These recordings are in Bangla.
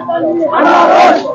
দেখা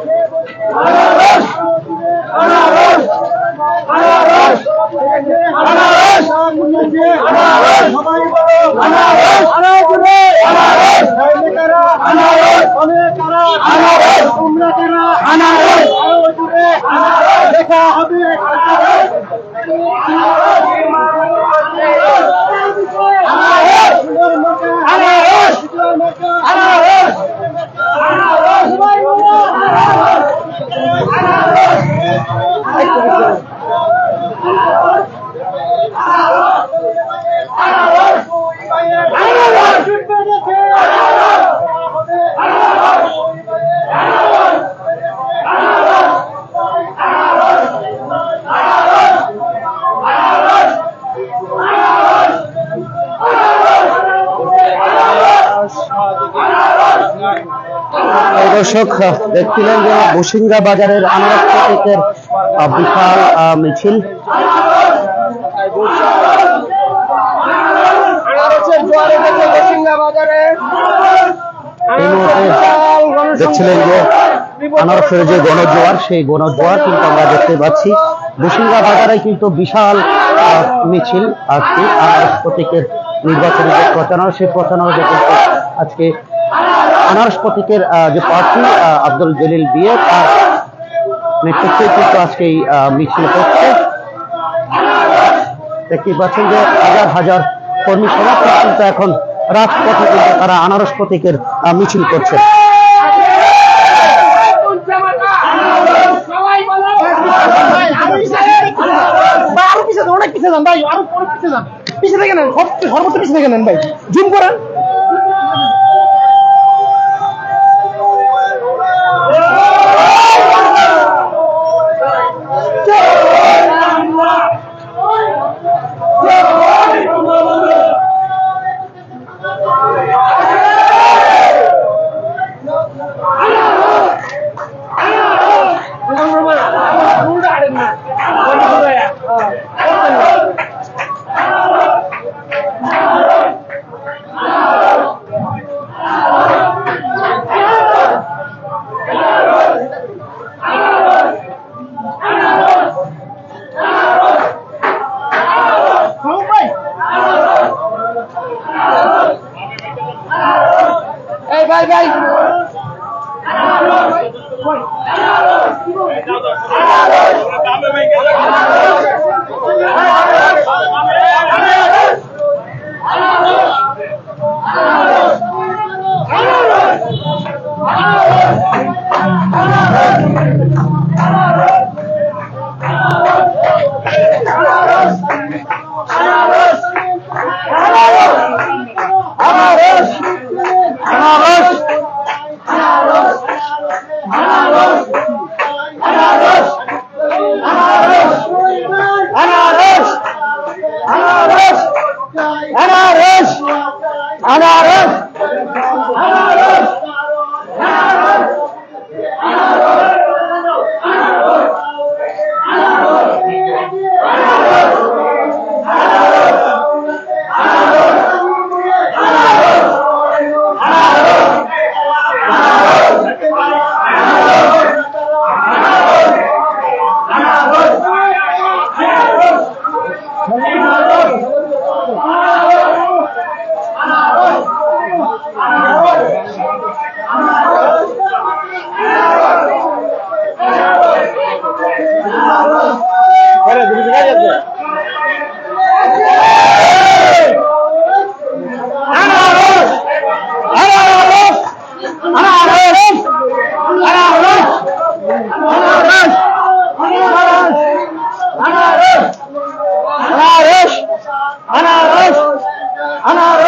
দর্শক দেখছিলেন যে বসিঙ্গা বাজারের আনারস প্রতীকের বিশাল মিছিল। দেখছিলেন যে আনারসের যে গণজোয়ার সেই গণজোয়ার কিন্তু আমরা দেখতে পাচ্ছি। বসিঙ্গা বাজারে কিন্তু বিশাল মিছিল আজকে আনারস প্রতীকের নির্বাচনী যে প্রচারণা সেই প্রচারণা আজকে আনারস প্রতীকের যে প্রার্থী আব্দুল জলিল বিয়ে তার নেতৃত্বে কিন্তু আজকে এই মিছিল করছে দেখতে পাচ্ছেন যে হাজার হাজার কর্মী সমর্থক কিন্তু এখন রাজপথে কিন্তু তারা আনারস প্রতীকের মিছিল করছে। আরও পিছিয়ে যান, ভাই আরও অনেক পিছিয়ে যান পিছিয়ে থেকে নেন সর্বোচ্চ পিছিয়ে থেকে নেন ভাই। জুম করেন। Ah! আনারস আনারস। আনারস। আনারস